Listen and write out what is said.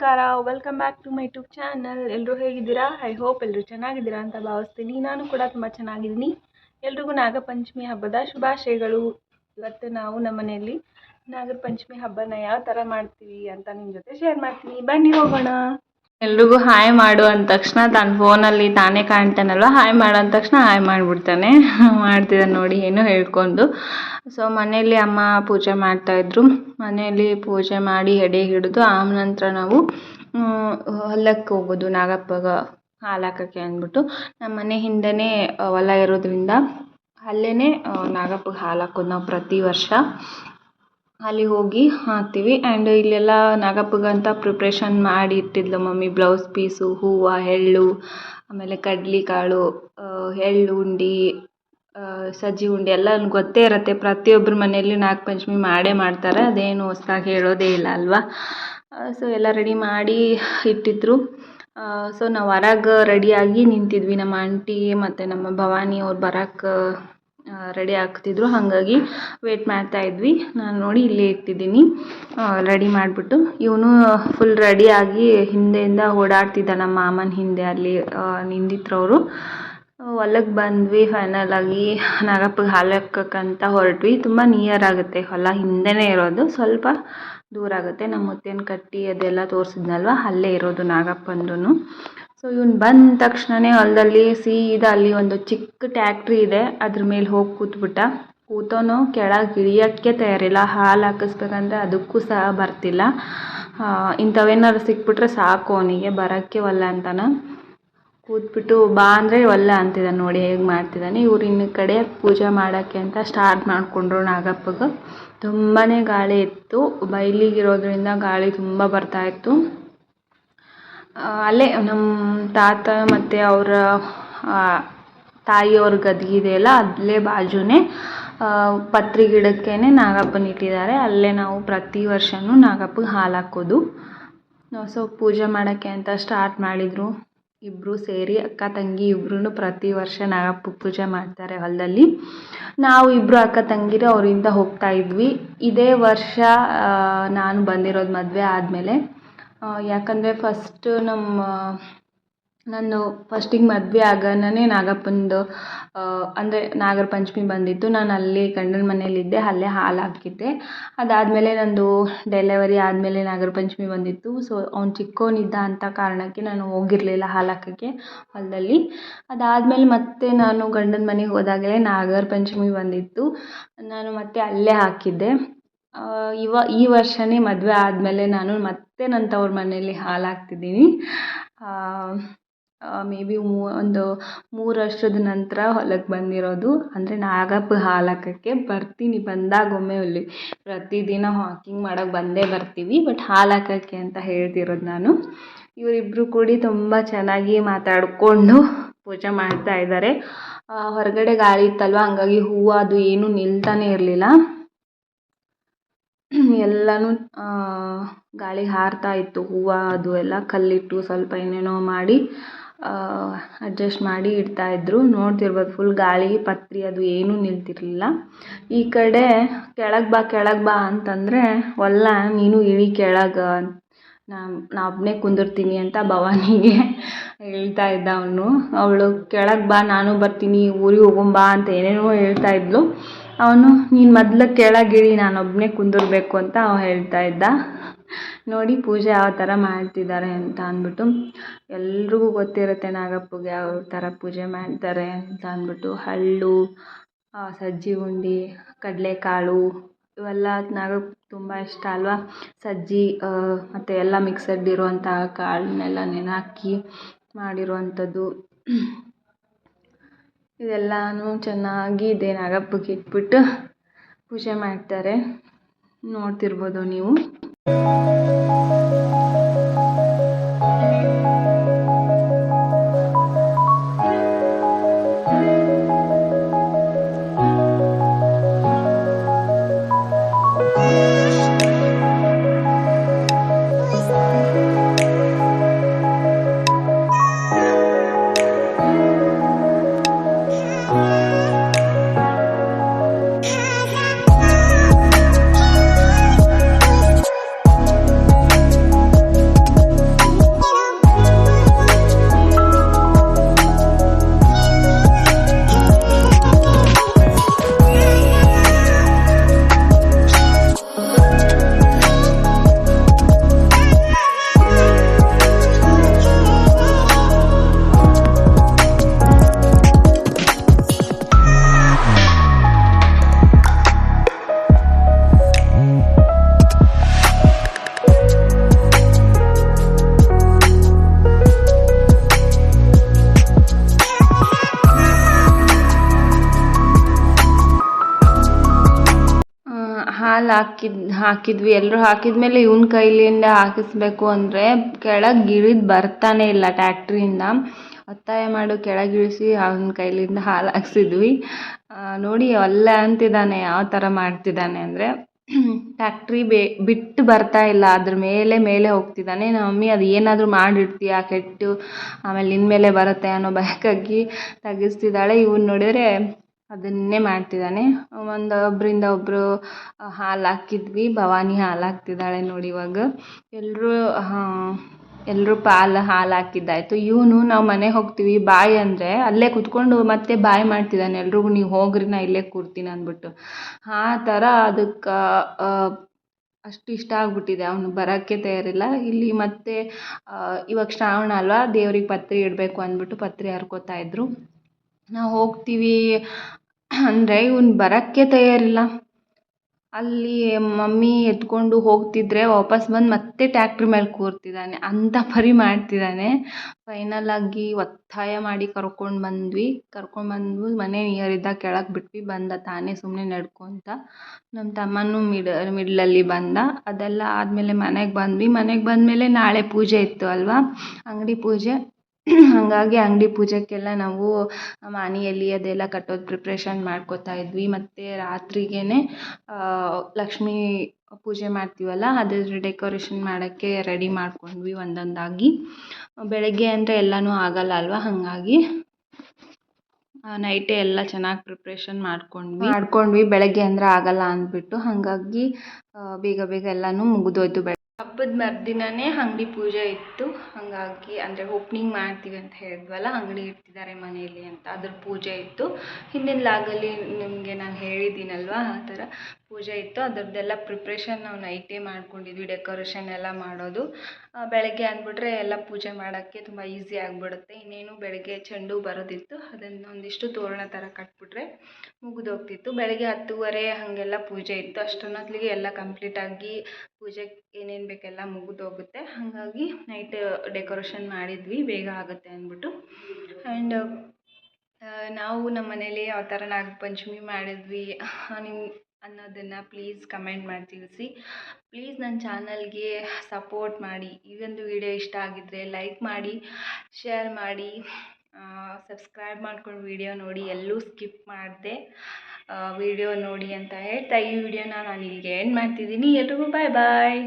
ನಮಸ್ಕಾರ. Welcome back to my YouTube channel ಎಲ್ಲರೂ ಹೇಗಿದ್ದೀರಾ? ಐ ಹೋಪ್ ಎಲ್ಲರೂ ಚೆನ್ನಾಗಿದ್ದೀರಾ ಅಂತ ಭಾವಿಸ್ತೀನಿ. ನಾನು ಕೂಡ ತುಂಬ ಚೆನ್ನಾಗಿದ್ದೀನಿ. ಎಲ್ರಿಗೂ ನಾಗಪಂಚಮಿ ಹಬ್ಬದ ಶುಭಾಶಯಗಳು. ಇವತ್ತು ನಾವು ನಮ್ಮ ಮನೆಯಲ್ಲಿ ನಾಗರ ಪಂಚಮಿ ಹಬ್ಬನ ಯಾವ ಥರ ಮಾಡ್ತೀವಿ ಅಂತ ನಿಮ್ಮ ಜೊತೆ ಶೇರ್ ಮಾಡ್ತೀನಿ. ಬನ್ನಿ ಹೋಗೋಣ. ಎಲ್ರಿಗೂ ಹಾಯ್ ಮಾಡು ಅಂದ ತಕ್ಷಣ ತಾನು ಫೋನಲ್ಲಿ ತಾನೇ ಕಾಣ್ತಾನಲ್ವ? ಹಾಯ್ ಮಾಡು ಅಂದ ತಕ್ಷಣ ಹಾಯ್ ಮಾಡಿಬಿಡ್ತಾನೆ. ಮಾಡ್ತಿದ್ದಾನೆ ನೋಡಿ, ಏನೋ ಹೇಳ್ಕೊಂಡು. ಸೊ ಮನೆಯಲ್ಲಿ ಅಮ್ಮ ಪೂಜೆ ಮಾಡ್ತಾಯಿದ್ರು ಮನೆಯಲ್ಲಿ ಪೂಜೆ ಮಾಡಿ ಎಡೆ ಹಿಡಿದು ಆ ನಂತರ ನಾವು ಹೊಲಕ್ಕೆ ಹೋಗೋದು, ನಾಗಪ್ಪಗ ಹಾಲು ಅಂದ್ಬಿಟ್ಟು. ನಮ್ಮ ಮನೆ ಹಿಂದೆನೇ, ಹೊಲ ಇರೋದ್ರಿಂದ ಅಲ್ಲೇ ನಾಗಪ್ಪಗೆ ಹಾಲು ಹಾಕೋದು ನಾವು ಪ್ರತಿ ವರ್ಷ. ಅಲ್ಲಿ ಹೋಗಿ ಹಾಕ್ತೀವಿ. ಆ್ಯಂಡ್ ಇಲ್ಲೆಲ್ಲ ನಾಗಪ್ಪಗಂತ ಪ್ರಿಪ್ರೇಷನ್ ಮಾಡಿ ಇಟ್ಟಿದ್ಲು ಮಮ್ಮಿ. ಬ್ಲೌಸ್ ಪೀಸು ಹೂವು, ಎಳ್ಳು, ಆಮೇಲೆ ಕಡ್ಲೆಕಾಳು ಎಳ್ಳು ಉಂಡೆ ಸಜ್ಜಿ ಉಂಡೆ ಎಲ್ಲ ಗೊತ್ತೇ ಇರುತ್ತೆ. ಪ್ರತಿಯೊಬ್ಬರ ಮನೆಯಲ್ಲಿ ನಾಗಪಂಚಮಿ ಮಾಡೇ ಮಾಡ್ತಾರೆ. ಅದೇನು ಹೊಸ್ದಾಗಿ ಹೇಳೋದೇ ಇಲ್ಲ ಅಲ್ವಾ? ಸೊ ಎಲ್ಲ ರೆಡಿ ಮಾಡಿ ಇಟ್ಟಿದ್ರು. ಸೊ ನಾವು ಹೊರಗೆ ರೆಡಿಯಾಗಿ ನಿಂತಿದ್ವಿ. ನಮ್ಮ ಆಂಟಿ ಮತ್ತು ನಮ್ಮ ಭವಾನಿ ಅವ್ರು ಬರಕ್ಕೆ ರೆಡಿ ಆಗ್ತಿದ್ರು. ಹಾಗಾಗಿ ವೇಟ್ ಮಾಡ್ತಾ ಇದ್ವಿ. ನಾನು ನೋಡಿ ಇಲ್ಲೇ ಇಟ್ಟಿದ್ದೀನಿ. ರೆಡಿ ಮಾಡಿಬಿಟ್ಟು. ಇವನು ಫುಲ್ ರೆಡಿಯಾಗಿ ಹಿಂದೆಯಿಂದ ಓಡಾಡ್ತಿದ್ದ ನಮ್ಮ ಮಾಮನ ಹಿಂದೆ ಅಲ್ಲಿ ನಿಂದಿತ್ರವರು. ಹೊಲಕ್ಕೆ ಬಂದ್ವಿ ಫೈನಲ್ ಆಗಿ. ನಾಗಪ್ಪಗೆ ಹಾಲು ಹಾಕಕ್ಕಂತ ಹೊರಟ್ವಿ. ತುಂಬ ನಿಯರ್ ಆಗುತ್ತೆ. ಹೊಲ ಹಿಂದೆನೇ ಇರೋದು. ಸ್ವಲ್ಪ ದೂರ ಆಗುತ್ತೆ. ನಮ್ಮ ಮುತ್ತೇನ ಕಟ್ಟಿ ಅದೆಲ್ಲ ತೋರಿಸಿದ್ನಲ್ವ? ಅಲ್ಲೇ ಇರೋದು ನಾಗಪ್ಪಂದು ಸೊ ಇವ್ನು ಬಂದ ತಕ್ಷಣವೇ ಹೊಲದಲ್ಲಿ ಸೀದಾ ಅಲ್ಲಿ ಒಂದು ಚಿಕ್ಕ ಟ್ಯಾಕ್ಟ್ರಿ ಇದೆ. ಅದ್ರ ಮೇಲೆ ಹೋಗಿ ಕೂತ್ಬಿಟ್ಟ. ಕೂತವನು ಕೆಳಗೆ ಇಳಿಯೋಕ್ಕೆ ತಯಾರಿಲ್ಲ ಹಾಲು ಹಾಕಿಸ್ಬೇಕಂದ್ರೆ ಅದಕ್ಕೂ ಸಹ ಬರ್ತಿಲ್ಲ. ಇಂಥವೇನಾದ್ರು ಸಿಕ್ಬಿಟ್ರೆ ಸಾಕು ಅವನಿಗೆ. ಬರೋಕ್ಕೆ ಒಲ್ಲ ಅಂತಾನೆ. ಕೂತ್ಬಿಟ್ಟು, ಬಾ ಅಂದರೆ ಒಲ್ಲ ಅಂತಿದ್ದಾನೆ ನೋಡಿ ಹೇಗೆ ಮಾಡ್ತಿದ್ದಾನೆ ಇವ್ರು ಇನ್ನು ಕಡೆ ಪೂಜೆ ಮಾಡೋಕ್ಕೆ ಅಂತ ಸ್ಟಾರ್ಟ್ ಮಾಡಿಕೊಂಡ್ರು ನಾಗಪ್ಪಗೆ. ತುಂಬಾ ಗಾಳಿ ಇತ್ತು. ಬಯಲಿಗಿರೋದ್ರಿಂದ ಗಾಳಿ ತುಂಬ ಬರ್ತಾಯಿತ್ತು ಅಲ್ಲೇ ನಮ್ಮ ತಾತ ಮತ್ತು ಅವರ ತಾಯಿಯವ್ರ ಗದ್ಗೆ ಇದೆಯಲ್ಲ ಅಲ್ಲೇ ಬಾಜುನೇ ಪತ್ರಿ ಗಿಡಕ್ಕೇ ನಾಗಪ್ಪನ ಇಟ್ಟಿದ್ದಾರೆ. ಅಲ್ಲೇ ನಾವು ಪ್ರತಿ ವರ್ಷವೂ ನಾಗಪ್ಪಗೆ ಹಾಲು ಹಾಕೋದು. ಸೊ ಪೂಜೆ ಮಾಡೋಕ್ಕೆ ಅಂತ ಸ್ಟಾರ್ಟ್ ಮಾಡಿದರು. ಇಬ್ಬರು ಸೇರಿ ಅಕ್ಕ ತಂಗಿ ಇಬ್ಬರೂ ಪ್ರತಿ ವರ್ಷ ನಾಗಪ್ಪ ಪೂಜೆ ಮಾಡ್ತಾರೆ ಹೊಲದಲ್ಲಿ. ನಾವು ಇಬ್ಬರು ಅಕ್ಕ ತಂಗಿರು ಅವರಿಂದ ಹೋಗ್ತಾ ಇದ್ವಿ. ಇದೇ ವರ್ಷ ನಾನು ಬಂದಿರೋದು ಮದುವೆ ಆದಮೇಲೆ ಯಾಕಂದರೆ ಫಸ್ಟ್ ನಮ್ಮ, ನಾನು ಫಸ್ಟಿಗೆ ಮದುವೆ ಆಗೋಣನೇ ನಾಗಪ್ಪಂದು ಅಂದರೆ ನಾಗರ ಪಂಚಮಿ ಬಂದಿತ್ತು. ನಾನು ಅಲ್ಲಿ ಗಂಡನ ಮನೇಲಿದ್ದೆ ಅಲ್ಲೇ ಹಾಲು ಹಾಕಿದ್ದೆ ಅದಾದಮೇಲೆ ನಂದು ಡೆಲಿವರಿ ಆದಮೇಲೆ ನಾಗರ ಪಂಚಮಿ ಬಂದಿತ್ತು. ಸೊ ಅವ್ನು ಚಿಕ್ಕವನಿದ್ದ ಅಂತ ಕಾರಣಕ್ಕೆ ನಾನು ಹೋಗಿರಲಿಲ್ಲ ಹಾಲು ಹಾಕೋಕ್ಕೆ ಹೊಲದಲ್ಲಿ. ಅದಾದಮೇಲೆ ಮತ್ತೆ ನಾನು ಗಂಡನ ಮನೆಗೆ ಹೋದಾಗಲೇ ನಾಗರ ಪಂಚಮಿ ಬಂದಿತ್ತು. ನಾನು ಮತ್ತೆ ಅಲ್ಲೇ ಹಾಕಿದ್ದೆ. ಇವ, ಈ ವರ್ಷವೇ ಮದುವೆ ಆದಮೇಲೆ ನಾನು ಮತ್ತೆ ನನ್ನ ತವ್ರ ಮನೆಯಲ್ಲಿ ಹಾಲು ಹಾಕ್ತಿದ್ದೀನಿ ಮೇ ಬಿ ಮೂ, ಒಂದು ಮೂರು ವರ್ಷದ ನಂತರ ಹೊಲಕ್ಕೆ ಬಂದಿರೋದು. ಅಂದರೆ ನಾಗಪ್ಪ ಹಾಲು ಹಾಕೋಕ್ಕೆ ಬರ್ತೀನಿ. ಬಂದಾಗ ಒಮ್ಮೆ ಅಲ್ಲಿ ಪ್ರತಿದಿನ ವಾಕಿಂಗ್ ಮಾಡೋಕ್ಕೆ ಬಂದೇ ಬರ್ತೀವಿ ಬಟ್ ಹಾಲು ಹಾಕೋಕ್ಕೆ ಅಂತ ಹೇಳ್ತಿರೋದು ನಾನು. ಇವರಿಬ್ಬರು ಕೂಡಿ ತುಂಬ ಚೆನ್ನಾಗಿ ಮಾತಾಡಿಕೊಂಡು ಪೂಜೆ ಮಾಡ್ತಾ ಇದ್ದಾರೆ. ಹೊರಗಡೆ ಗಾಳಿ ಇತ್ತಲ್ವ? ಹಂಗಾಗಿ ಹೂವು ಅದು ಏನೂ ನಿಲ್ತಾನೇ ಇರಲಿಲ್ಲ. ಎಲ್ಲನೂ ಗಾಳಿ ಹಾರ್ತಾ ಇತ್ತು. ಹೂವು ಅದು ಎಲ್ಲ ಕಲ್ಲಿಟ್ಟು ಸ್ವಲ್ಪ ಏನೇನೋ ಮಾಡಿ ಅಡ್ಜಸ್ಟ್ ಮಾಡಿ ಇಡ್ತಾ ಇದ್ದರು ನೋಡ್ತಿರ್ಬೋದು ಫುಲ್ ಗಾಳಿ, ಪತ್ರಿ ಅದು ಏನೂ ನಿಲ್ತಿರಲಿಲ್ಲ. ಈ ಕಡೆ ಕೆಳಗೆ ಬಾ ಕೆಳಗೆ ಬಾ ಅಂತಂದರೆ, ಒಲ್ಲ, ನೀನು ಇಳಿ ಕೆಳಗೆ. ನಾನು ನಾ ಒಬ್ಬನೇ ಕುಂದಿರ್ತೀನಿ ಅಂತ ಭವಾನಿಗೆ ಹೇಳ್ತಾ ಇದ್ದ ಅವನು. ಅವಳು, ಕೆಳಗೆ ಬಾ, ನಾನು ಬರ್ತೀನಿ, ಊರಿಗೆ ಹೋಗೋಣ ಬಾ ಅಂತ ಏನೇನೋ ಹೇಳ್ತಾ ಇದ್ಳು ಅವನು, ನೀನು ಮೊದಲು ಕೆಳಗಿಳಿ ನಾನೊಬ್ಬನೇ ಕುಂದಿರ್ಬೇಕು ಅಂತ ಅವ ಹೇಳ್ತಾ ಇದ್ದ. ನೋಡಿ ಪೂಜೆ ಯಾವ ಥರ ಮಾಡ್ತಿದ್ದಾರೆ ಅಂತ ಅಂದ್ಬಿಟ್ಟು, ಎಲ್ರಿಗೂ ಗೊತ್ತಿರುತ್ತೆ ನಾಗಪ್ಪಗೆ ಯಾವ ಥರ ಪೂಜೆ ಮಾಡ್ತಾರೆ ಅಂತ ಅಂದ್ಬಿಟ್ಟು ಹಳ್ಳು ಸಜ್ಜಿ ಉಂಡೆ, ಕಡಲೆಕಾಳು, ಇವೆಲ್ಲ ನಾಗಪ್ಪ ತುಂಬ ಇಷ್ಟ ಅಲ್ವಾ? ಸಜ್ಜಿ ಮತ್ತು ಎಲ್ಲ ಮಿಕ್ಸಡ್ ಇರುವಂತಹ ಕಾಳನ್ನೆಲ್ಲ ನೆನೆ ಹಾಕಿ ಮಾಡಿರುವಂಥದ್ದು. ಇದೆಲ್ಲನೂ ಚೆನ್ನಾಗಿ ನಾಗಪ್ಪಗೆ ಇಟ್ಬಿಟ್ಟು ಪೂಜೆ ಮಾಡ್ತಾರೆ. ನೋಡ್ತಿರ್ಬೋದು ನೀವು. ಹಾಕಿದ್, ಹಾಕಿದ್ವಿ. ಎಲ್ಲರೂ ಹಾಕಿದ್ಮೇಲೆ ಇವನ ಕೈಲಿಂದ ಹಾಕಿಸ್ಬೇಕು ಅಂದರೆ ಕೆಳಗೆ ಇಳಿದು ಬರ್ತಾನೆ ಇಲ್ಲ ಟ್ಯಾಕ್ಟ್ರಿಯಿಂದ. ಒತ್ತಾಯ ಮಾಡು ಕೆಳಗಿಳಿಸಿ ಅವನ ಕೈಲಿಂದ ಹಾಲು ಹಾಕ್ಸಿದ್ವಿ ನೋಡಿ ಅಲ್ಲ ಅಂತಿದ್ದಾನೆ, ಯಾವ ಥರ ಮಾಡ್ತಿದ್ದಾನೆ ಅಂದರೆ. ಟ್ಯಾಕ್ಟ್ರಿ ಬೇ, ಬಿಟ್ಟು ಬರ್ತಾ ಇಲ್ಲ. ಅದ್ರ ಮೇಲೆ ಮೇಲೆ ಹೋಗ್ತಿದ್ದಾನೆ. ನಮ್ಮ ಮಮ್ಮಿ ಅದು ಏನಾದರೂ ಮಾಡಿಡ್ತೀಯ? ಕೆಟ್ಟು, ಆಮೇಲೆ ನಿನ್ನ ಮೇಲೆ ಬರುತ್ತೆ ಅನ್ನೋ ಭಯಕ್ಕಾಗಿ ತಗಿಸ್ತಿದ್ದಾಳೆ ಇವ್ನು ನೋಡಿದರೆ ಅದನ್ನೇ ಮಾಡ್ತಿದ್ದಾನೆ. ಒಂದು ಒಬ್ಬರಿಂದ ಒಬ್ಬರು ಹಾಲು ಹಾಕಿದ್ವಿ. ಭವಾನಿ ಹಾಲು ಹಾಕ್ತಿದ್ದಾಳೆ ನೋಡಿ ಇವಾಗ. ಎಲ್ಲರೂ ಎಲ್ಲರೂ ಪಾಲು ಹಾಲು ಹಾಕಿದ್ದಾಯಿತು. ಇವನು ನಾವು ಮನೆಗೆ ಹೋಗ್ತೀವಿ ಬಾಯ್ ಅಂದರೆ ಅಲ್ಲೇ ಕುತ್ಕೊಂಡು ಮತ್ತೆ ಬಾಯ್ ಮಾಡ್ತಿದ್ದಾನೆ. ಎಲ್ರಿಗೂ ನೀವು ಹೋಗ್ರಿ, ನಾ ಇಲ್ಲೇ ಕೂರ್ತೀನಿ ಅಂದ್ಬಿಟ್ಟು. ಆ ಥರ ಅದಕ್ಕೆ ಅಷ್ಟು ಇಷ್ಟ ಆಗ್ಬಿಟ್ಟಿದೆ. ಅವನು ಬರೋಕ್ಕೆ ತಯಾರಿಲ್ಲ. ಇಲ್ಲಿ ಮತ್ತೆ ಇವಾಗ ಶ್ರಾವಣ ಅಲ್ವಾ, ದೇವ್ರಿಗೆ ಪತ್ರೆ ಇಡಬೇಕು ಅಂದ್ಬಿಟ್ಟು ಪತ್ರೆ ಹರ್ಕೋತಾ ಇದ್ದರು ನಾವು ಹೋಗ್ತೀವಿ. ಅಂದರೆ ಇವ್ನು ಬರೋಕ್ಕೆ ತಯಾರಿಲ್ಲ. ಅಲ್ಲಿ ಮಮ್ಮಿ ಎತ್ಕೊಂಡು ಹೋಗ್ತಿದ್ರೆ ವಾಪಸ್ ಬಂದು ಮತ್ತೆ ಟ್ಯಾಕ್ಟ್ರ್ ಮೇಲೆ ಕೂರ್ತಿದ್ದಾನೆ ಅಂಥ ಪರಿ ಮಾಡ್ತಿದ್ದಾನೆ ಫೈನಲ್ ಆಗಿ ಒತ್ತಾಯ ಮಾಡಿ ಕರ್ಕೊಂಡು ಬಂದ್ವಿ. ಕರ್ಕೊಂಡು ಬಂದು ಮನೆ ನಿಯರ್ ಇದ್ದಾಗ ಕೆಳಗೆ ಬಿಟ್ವಿ. ಬಂದ ತಾನೇ ಸುಮ್ಮನೆ ನಡ್ಕೊತ. ನಮ್ಮ ತಮ್ಮನೂ ಮಿಡ್ ಮಿಡ್ಲಲ್ಲಿ ಬಂದ. ಅದೆಲ್ಲ ಆದಮೇಲೆ ಮನೆಗೆ ಬಂದ್ವಿ. ಮನೆಗೆ ಬಂದಮೇಲೆ ನಾಳೆ ಪೂಜೆ ಇತ್ತು ಅಲ್ವಾ? ಅಂಗಡಿ ಪೂಜೆ. ಹಾಗಾಗಿ ಅಂಗಡಿ ಪೂಜೆಗೆಲ್ಲ ನಾವು ಮಾನಿ ಎಲೆ ಅದೆಲ್ಲ ಕಟ್ಟೋದು ಪ್ರಿಪ್ರೇಷನ್ ಮಾಡ್ಕೋತಾ ಇದ್ವಿ. ಮತ್ತು ರಾತ್ರಿಗೇ ಲಕ್ಷ್ಮೀ ಪೂಜೆ ಮಾಡ್ತೀವಲ್ಲ ಅದ್ರ ಡೆಕೋರೇಷನ್ ಮಾಡೋಕ್ಕೆ ರೆಡಿ ಮಾಡ್ಕೊಂಡ್ವಿ ಒಂದೊಂದಾಗಿ. ಬೆಳಗ್ಗೆ ಅಂದರೆ ಎಲ್ಲನೂ ಆಗಲ್ಲ ಅಲ್ವಾ? ಹಾಗಾಗಿ ನೈಟೇ ಎಲ್ಲ ಚೆನ್ನಾಗಿ ಪ್ರಿಪ್ರೇಷನ್ ಮಾಡ್ಕೊಂಡ್ವಿ. ಮಾಡ್ಕೊಂಡ್ವಿ. ಬೆಳಗ್ಗೆ ಅಂದರೆ ಆಗಲ್ಲ ಅಂದ್ಬಿಟ್ಟು ಹಾಗಾಗಿ ಬೇಗ ಬೇಗ ಎಲ್ಲನೂ ಮುಗಿದೋಯ್ತು ಬೆಳ ಹಬ್ಬದ ಮರುದಿನನೇ ಅಂಗಡಿ ಪೂಜೆ ಇತ್ತು. ಹಾಗಾಗಿ ಅಂದರೆ ಓಪ್ನಿಂಗ್ ಮಾಡ್ತೀವಿ ಅಂತ ಹೇಳಿದ್ವಲ್ಲ, ಅಂಗಡಿ ಇಡ್ತಿದ್ದಾರೆ ಮನೆಯಲ್ಲಿ ಅಂತ ಅದ್ರ ಪೂಜೆ ಇತ್ತು. ಹಿಂದಿನ ಲಾಗಲ್ಲಿ ನಿಮಗೆ ನಾನು ಹೇಳಿದ್ದೀನಲ್ವ ಆ ಥರ? ಪೂಜೆ ಇತ್ತು. ಅದರದ್ದೆಲ್ಲ ಪ್ರಿಪ್ರೇಷನ್ ನಾವು ನೈಟೇ ಮಾಡ್ಕೊಂಡಿದ್ವಿ ಡೆಕೋರೇಷನ್ ಎಲ್ಲ ಮಾಡೋದು. ಬೆಳಗ್ಗೆ ಅಂದ್ಬಿಟ್ರೆ ಎಲ್ಲ ಪೂಜೆ ಮಾಡೋಕ್ಕೆ ತುಂಬ ಈಸಿ ಆಗಿಬಿಡುತ್ತೆ. ಇನ್ನೇನು ಬೆಳಗ್ಗೆ ಚೆಂಡು ಬರೋದಿತ್ತು. ಅದನ್ನು ಒಂದಿಷ್ಟು ತೋರಣ ಥರ ಕಟ್ಬಿಟ್ರೆ ಮುಗಿದೋಗ್ತಿತ್ತು ಬೆಳಗ್ಗೆ ಹತ್ತುವರೆ ಹಾಗೆಲ್ಲ ಪೂಜೆ ಇತ್ತು. ಅಷ್ಟೊನ್ನೊತ್ತಿಗೆ ಎಲ್ಲ ಕಂಪ್ಲೀಟಾಗಿ ಪೂಜೆಗೆ ಏನೇನು ಬೇಕೆಲ್ಲ ಮುಗಿದೋಗುತ್ತೆ ಹಾಗಾಗಿ ನೈಟ್ ಡೆಕೋರೇಷನ್ ಮಾಡಿದ್ವಿ, ಬೇಗ ಆಗುತ್ತೆ ಅಂದ್ಬಿಟ್ಟು. ಆ್ಯಂಡ್ ನಾವು ನಮ್ಮ ಮನೇಲಿ ಯಾವ ಥರ ನಾಗಪಂಚಮಿ ಮಾಡಿದ್ವಿ. ನಿಮ್ಮ ಅನ್ನೋದನ್ನು ಪ್ಲೀಸ್ ಕಮೆಂಟ್ ಮಾಡಿ ತಿಳಿಸಿ. ಪ್ಲೀಸ್ ನನ್ನ ಚಾನಲ್ಗೆ ಸಪೋರ್ಟ್ ಮಾಡಿ. ಈ ಒಂದು ವಿಡಿಯೋ ಇಷ್ಟ ಆಗಿದ್ದರೆ ಲೈಕ್ ಮಾಡಿ ಶೇರ್ ಮಾಡಿ. ಸಬ್ಸ್ಕ್ರೈಬ್ ಮಾಡ್ಕೊಂಡು ವಿಡಿಯೋ ನೋಡಿ. ಎಲ್ಲೂ ಸ್ಕಿಪ್ ಮಾಡಿದೆ. ವಿಡಿಯೋ ನೋಡಿ ಅಂತ ಹೇಳ್ತಾ ಈ ವಿಡಿಯೋನ ನಾನು ಇಲ್ಲಿಗೆ ಎಂಡ್ ಮಾಡ್ತಿದ್ದೀನಿ. ಎಲ್ರಿಗೂ ಬಾಯ್ ಬಾಯ್